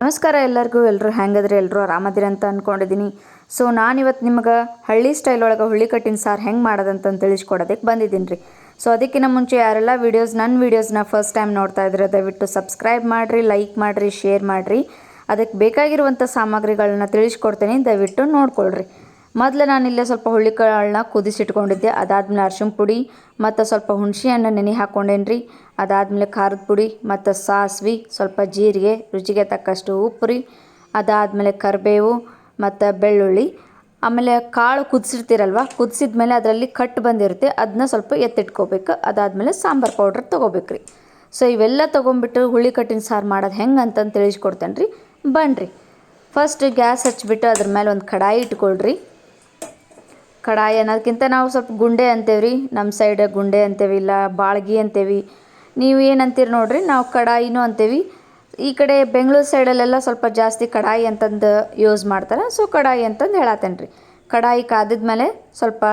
ನಮಸ್ಕಾರ ಎಲ್ಲರಿಗೂ ಎಲ್ಲರೂ ಹೆಂಗದ್ರಿ? ಎಲ್ಲರೂ ಆರಾಮದಿರಿ ಅಂತ ಅಂದ್ಕೊಂಡಿದ್ದೀನಿ ಸೊ ನಾನಿವತ್ತು ನಿಮಗೆ ಹಳ್ಳಿ ಸ್ಟೈಲ್ ಒಳಗೆ ಹುಳ್ಳಿ ಕಟ್ಟಿನ ಸಾರು ಹೆಂಗೆ ಮಾಡೋದಂತ ತಿಳಿಸ್ಕೊಡೋದಕ್ಕೆ ಬಂದಿದ್ದೀನಿ ರೀ ಸೊ ಅದಕ್ಕಿಂತ ಮುಂಚೆ ಯಾರೆಲ್ಲ ವೀಡಿಯೋಸ್ ನನ್ನ ವೀಡಿಯೋಸ್ನ ಫಸ್ಟ್ ಟೈಮ್ ನೋಡ್ತಾ ಇದ್ರೆ, ದಯವಿಟ್ಟು ಸಬ್ಸ್ಕ್ರೈಬ್ ಮಾಡಿರಿ ಲೈಕ್ ಮಾಡಿರಿ ಶೇರ್ ಮಾಡಿರಿ. ಅದಕ್ಕೆ ಬೇಕಾಗಿರುವಂಥ ಸಾಮಗ್ರಿಗಳನ್ನ ತಿಳಿಸ್ಕೊಡ್ತೀನಿ, ದಯವಿಟ್ಟು ನೋಡ್ಕೊಳ್ರಿ. ಮೊದಲು ನಾನಿಲ್ಲೇ ಸ್ವಲ್ಪ ಹುಳ್ಳಿಕಾಳನ್ನ ಕುದಿಸಿಟ್ಕೊಂಡಿದ್ದೆ. ಅದಾದ್ಮೇಲೆ ಅರ್ಶಿನ ಪುಡಿ, ಮತ್ತು ಸ್ವಲ್ಪ ಹುಣಸೆಹಣ್ಣು ನೆನೆ ಹಾಕ್ಕೊಂಡೇನಿ ರೀ ಅದಾದಮೇಲೆ ಖಾರದ ಪುಡಿ, ಮತ್ತು ಸಾಸ್ವೆ, ಸ್ವಲ್ಪ ಜೀರಿಗೆ, ರುಚಿಗೆ ತಕ್ಕಷ್ಟು ಉಪ್ಪು ರೀ ಅದಾದಮೇಲೆ ಕರಿಬೇವು, ಮತ್ತು ಬೆಳ್ಳುಳ್ಳಿ. ಆಮೇಲೆ ಕಾಳು ಕುದಿಸಿರ್ತೀರಲ್ವ ಕುದಿಸಿದ ಮೇಲೆ ಅದರಲ್ಲಿ ಕಟ್ಟು ಬಂದಿರುತ್ತೆ. ಅದನ್ನ ಸ್ವಲ್ಪ ಎತ್ತಿಟ್ಕೋಬೇಕು. ಅದಾದಮೇಲೆ ಸಾಂಬಾರು ಪೌಡ್ರ್ ತೊಗೋಬೇಕು ರೀ ಸೊ, ಇವೆಲ್ಲ ತೊಗೊಂಬಿಟ್ಟು ಹುಳಿ ಕಟ್ಟಿನ ಸಾರು ಮಾಡೋದು ಹೆಂಗೆ ಅಂತಂದು ತಿಳಿಸ್ಕೊಡ್ತೇನೆ ರೀ ಬನ್ನಿರಿ ಫಸ್ಟ್ ಗ್ಯಾಸ್ ಹಚ್ಚಿಬಿಟ್ಟು ಅದ್ರ ಮೇಲೆ ಒಂದು ಕಡಾಯಿ ಇಟ್ಕೊಳ್ರಿ. ಕಡಾಯಿ ಅನ್ನೋದಕ್ಕಿಂತ ನಾವು ಸ್ವಲ್ಪ ಗುಂಡೆ ಅಂತೇವ್ರಿ. ನಮ್ಮ ಸೈಡ್ ಗುಂಡೆ ಅಂತೇವಿ, ಇಲ್ಲ ಬಾಳ್ಗಿ ಅಂತೇವಿ. ನೀವು ಏನಂತೀರಿ ನೋಡ್ರಿ, ನಾವು ಕಡಾಯಿನೂ ಅಂತೇವಿ. ಈ ಕಡೆ ಬೆಂಗಳೂರು ಸೈಡಲ್ಲೆಲ್ಲ ಸ್ವಲ್ಪ ಜಾಸ್ತಿ ಕಡಾಯಿ ಅಂತಂದು ಯೂಸ್ ಮಾಡ್ತಾರೆ. ಸೊ ಕಡಾಯಿ ಅಂತಂದು ಹೇಳತ್ತೇನೆ ರೀ ಕಡಾಯಿ ಕಾದಿದ್ಮೇಲೆ ಸ್ವಲ್ಪ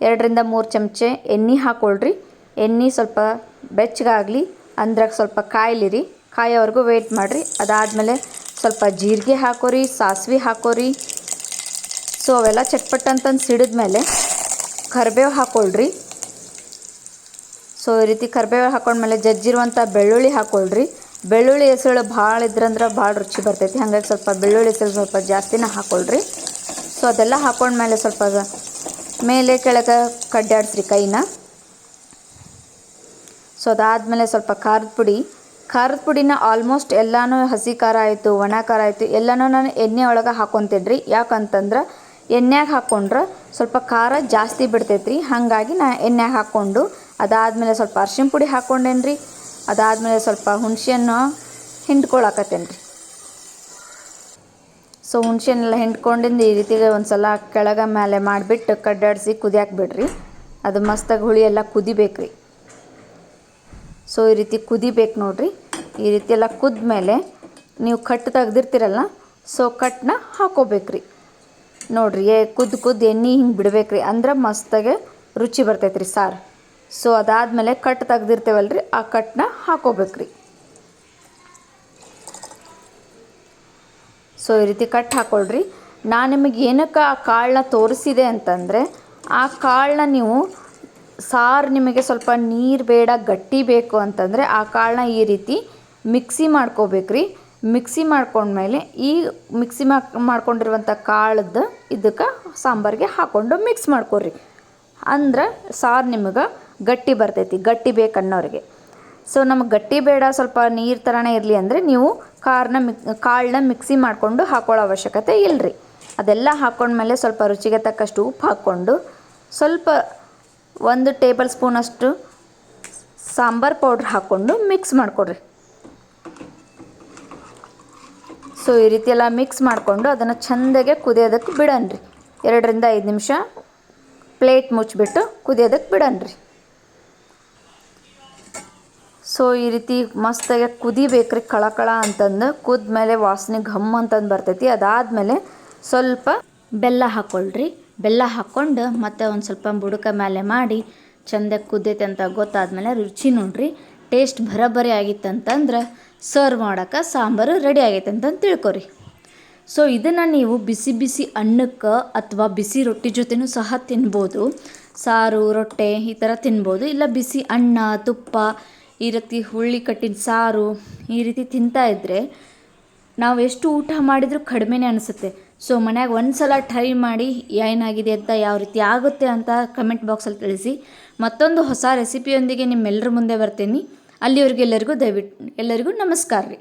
ಎರಡರಿಂದ ಮೂರು ಚಮಚೆ ಎಣ್ಣೆ ಹಾಕ್ಕೊಳ್ರಿ ಎಣ್ಣೆ ಸ್ವಲ್ಪ ಬೆಚ್ಚಗಾಗಲಿ, ಅಂದ್ರಾಗ ಸ್ವಲ್ಪ ಕಾಯ್ಲಿರಿ. ಕಾಯೋವರೆಗೂ ವೆಯ್ಟ್ ಮಾಡಿರಿ. ಅದಾದಮೇಲೆ ಸ್ವಲ್ಪ ಜೀರಿಗೆ ಹಾಕೋರಿ, ಸಾಸಿವೆ ಹಾಕೋರಿ. ಸೊ ಅವೆಲ್ಲ ಚಟ್ಪಟ್ ಅಂತಂದು ಸಿಡಿದ್ಮೇಲೆ ಕರಿಬೇವು ಹಾಕ್ಕೊಳ್ರಿ ಸೊ ಈ ರೀತಿ ಕರಿಬೇವು ಹಾಕೊಂಡ್ಮೇಲೆ ಜಜ್ಜಿರುವಂಥ ಬೆಳ್ಳುಳ್ಳಿ ಹಾಕ್ಕೊಳ್ರಿ ಬೆಳ್ಳುಳ್ಳಿ ಹೆಸರು ಭಾಳ ಇದ್ರಂದ್ರೆ ಭಾಳ ರುಚಿ ಬರ್ತೈತಿ. ಹಾಗಾಗಿ ಸ್ವಲ್ಪ ಬೆಳ್ಳುಳ್ಳಿ ಹೆಸರು ಸ್ವಲ್ಪ ಜಾಸ್ತಿನೇ ಹಾಕ್ಕೊಳ್ರಿ ಸೊ ಅದೆಲ್ಲ ಹಾಕೊಂಡ್ಮೇಲೆ ಸ್ವಲ್ಪ ಮೇಲೆ ಕೆಳಗೆ ಕಡ್ಡಾಡಿಸ್ರಿ ಕೈನ. ಸೊ ಅದಾದಮೇಲೆ ಸ್ವಲ್ಪ ಖಾರದ ಪುಡಿ. ಖಾರದ ಪುಡಿನ ಆಲ್ಮೋಸ್ಟ್ ಎಲ್ಲನೂ ಹಸಿ ಖಾರ ಆಯಿತು, ಒಣ ಖಾರ ಆಯಿತು, ಎಲ್ಲನೂ ನಾನು ಎಣ್ಣೆ ಒಳಗೆ ಹಾಕ್ಕೊತೀನಿ ರೀ ಯಾಕಂತಂದ್ರೆ ಎಣ್ಣೆಗೆ ಹಾಕ್ಕೊಂಡ್ರೆ ಸ್ವಲ್ಪ ಖಾರ ಜಾಸ್ತಿ ಬಿಡ್ತೈತೆ ರೀ ಹಾಗಾಗಿ ನಾ ಎಣ್ಣೆಗೆ ಹಾಕ್ಕೊಂಡು, ಅದಾದಮೇಲೆ ಸ್ವಲ್ಪ ಅರ್ಶಿನ ಪುಡಿ ಹಾಕ್ಕೊಂಡೇನಿ ರೀ ಅದಾದಮೇಲೆ ಸ್ವಲ್ಪ ಹುಣ್ಸೆಹಣ್ಣು ಹಿಂಡ್ಕೊಳಕತ್ತೇನೆ ರೀ ಸೊ, ಹುಣ್ಸೆಹಣ್ಣೆಲ್ಲ ಹಿಂಡ್ಕೊಂಡಿಂದ ಈ ರೀತಿಗೆ ಒಂದು ಸಲ ಕೆಳಗೆ ಮೇಲೆ ಮಾಡಿಬಿಟ್ಟು ಕಡ್ಡಾಡಿಸಿ ಕುದಿಯಾಕೆ ಬಿಡ್ರಿ. ಅದು ಮಸ್ತಾಗಿ ಹುಳಿ ಎಲ್ಲ ಕುದಿಬೇಕು ರೀ ಸೊ, ಈ ರೀತಿ ಕುದಿಬೇಕು ನೋಡಿರಿ. ಈ ರೀತಿ ಎಲ್ಲ ಕುದ್ಮೇಲೆ ನೀವು ಕಟ್ಟು ತೆಗ್ದಿರ್ತೀರಲ್ಲ, ಸೊ ಕಟ್ನ ಹಾಕೋಬೇಕ್ರಿ. ನೋಡ್ರಿ, ಏ ಕುದ್ದು ಕುದ್ದು ಎಣ್ಣೆ ಹಿಂಗೆ ಬಿಡ್ಬೇಕ್ರಿ. ಅಂದ್ರೆ ಮಸ್ತಾಗೆ ರುಚಿ ಬರ್ತೈತ್ರಿ ಸಾರು. ಸೊ ಅದಾದಮೇಲೆ ಕಟ್ ತೆಗ್ದಿರ್ತೇವಲ್ರಿ, ಆ ಕಟ್ನ ಹಾಕೋಬೇಕ್ರಿ. ಸೊ ಈ ರೀತಿ ಕಟ್ ಹಾಕೊಳ್ರಿ. ನಾನು ನಿಮಗೆ ಏನಕ್ಕೆ ಆ ಕಾಳನ್ನ ತೋರಿಸಿದೆ ಅಂತಂದರೆ, ಆ ಕಾಳನ್ನ ನೀವು ಸಾರು ನಿಮಗೆ ಸ್ವಲ್ಪ ನೀರು ಬೇಡ, ಗಟ್ಟಿ ಬೇಕು ಅಂತಂದರೆ ಆ ಕಾಳನ್ನ ಈ ರೀತಿ ಮಿಕ್ಸಿ ಮಾಡ್ಕೋಬೇಕ್ರಿ. ಮಿಕ್ಸಿ ಮಾಡ್ಕೊಂಡ್ಮೇಲೆ ಈ ಮಿಕ್ಸಿ ಮಾಕ್ ಮಾಡ್ಕೊಂಡಿರುವಂಥ ಕಾಳದ್ದು ಇದಕ್ಕೆ ಸಾಂಬಾರಿಗೆ ಹಾಕ್ಕೊಂಡು ಮಿಕ್ಸ್ ಮಾಡ್ಕೊರಿ ಅಂದ್ರೆ ಸಾರು ನಿಮಗೆ ಗಟ್ಟಿ ಬರ್ತೈತಿ, ಗಟ್ಟಿ ಬೇಕನ್ನೋರಿಗೆ. ಸೊ ನಮಗೆ ಗಟ್ಟಿ ಬೇಡ, ಸ್ವಲ್ಪ ನೀರು ಥರನೇ ಇರಲಿ ಅಂದರೆ ನೀವು ಕಾರ್ನ ಮಿಕ್ ಕಾಳನ್ನ ಮಿಕ್ಸಿ ಮಾಡಿಕೊಂಡು ಹಾಕೊಳ್ಳೋ ಅವಶ್ಯಕತೆ ಇಲ್ಲರಿ ಅದೆಲ್ಲ ಹಾಕ್ಕೊಂಡ್ಮೇಲೆ ಸ್ವಲ್ಪ ರುಚಿಗೆ ತಕ್ಕಷ್ಟು ಉಪ್ಪು ಹಾಕ್ಕೊಂಡು ಸ್ವಲ್ಪ ಒಂದು ಟೇಬಲ್ ಸ್ಪೂನಷ್ಟು ಸಾಂಬಾರು ಪೌಡ್ರ್ ಹಾಕ್ಕೊಂಡು ಮಿಕ್ಸ್ ಮಾಡಿಕೊಡ್ರಿ. ಸೊ ಈ ರೀತಿ ಎಲ್ಲ ಮಿಕ್ಸ್ ಮಾಡಿಕೊಂಡು ಅದನ್ನು ಚೆಂದಾಗೆ ಕುದಿಯೋದಕ್ಕೆ ಬಿಡನ್ರಿ. ಎರಡರಿಂದ ಐದು ನಿಮಿಷ ಪ್ಲೇಟ್ ಮುಚ್ಚಿಬಿಟ್ಟು ಕುದಿಯೋದಕ್ಕೆ ಬಿಡನ್ರಿ. ಸೊ ಈ ರೀತಿ ಮಸ್ತಾಗೆ ಕುದಿಬೇಕ್ರಿ ಕಳಕಳ ಅಂತಂದು. ಕುದ್ಮೇಲೆ ವಾಸನೆ ಘಮ್ ಅಂತಂದು ಬರ್ತೈತಿ. ಅದಾದಮೇಲೆ ಸ್ವಲ್ಪ ಬೆಲ್ಲ ಹಾಕ್ಕೊಳ್ರಿ ಬೆಲ್ಲ ಹಾಕ್ಕೊಂಡು ಮತ್ತೆ ಒಂದು ಸ್ವಲ್ಪ ಬುಡಕ ಮೇಲೆ ಮಾಡಿ ಚೆಂದಾಗಿ ಕುದ್ದೈತೆ ಅಂತ ಗೊತ್ತಾದ್ಮೇಲೆ ರುಚಿ ನೋಡ್ರಿ. ಟೇಸ್ಟ್ ಬರೋಬ್ಬರಿ ಆಗಿತ್ತಂತಂದ್ರೆ ಸರ್ವ್ ಮಾಡೋಕೆ ಸಾಂಬಾರು ರೆಡಿ ಆಗೈತೆ ಅಂತಂದು ತಿಳ್ಕೊರಿ. ಸೊ ಇದನ್ನು ನೀವು ಬಿಸಿ ಬಿಸಿ ಅನ್ನಕ್ಕೆ ಅಥವಾ ಬಿಸಿ ರೊಟ್ಟಿ ಜೊತೆನೂ ಸಹ ತಿನ್ಬೋದು. ಸಾರು, ರೊಟ್ಟೆ ಈ ಥರ ತಿನ್ಬೋದು. ಇಲ್ಲ ಬಿಸಿ ಅನ್ನ, ತುಪ್ಪ, ಈ ರೀತಿ ಹುಳ್ಳಿ ಕಟ್ಟಿನ ಸಾರು ಈ ರೀತಿ ತಿಂತಾ ಇದ್ದರೆ ನಾವು ಎಷ್ಟು ಊಟ ಮಾಡಿದರೂ ಕಡಿಮೆನೇ ಅನಿಸುತ್ತೆ. ಸೊ ಮನ್ಯಾಗ ಒಂದು ಸಲ ಟ್ರೈ ಮಾಡಿ ಏನಾಗಿದೆ ಅಂತ ಯಾವ ರೀತಿ ಆಗುತ್ತೆ ಅಂತ ಕಮೆಂಟ್ ಬಾಕ್ಸಲ್ಲಿ ತಿಳಿಸಿ. ಮತ್ತೊಂದು ಹೊಸ ರೆಸಿಪಿಯೊಂದಿಗೆ ನಿಮ್ಮೆಲ್ಲರ ಮುಂದೆ ಬರ್ತೀನಿ. ಅಲ್ಲಿವರೆಗೆ ಎಲ್ಲರಿಗೂ ದಯವಿಟ್ಟು, ಎಲ್ಲರಿಗೂ ನಮಸ್ಕಾರ ರೀ.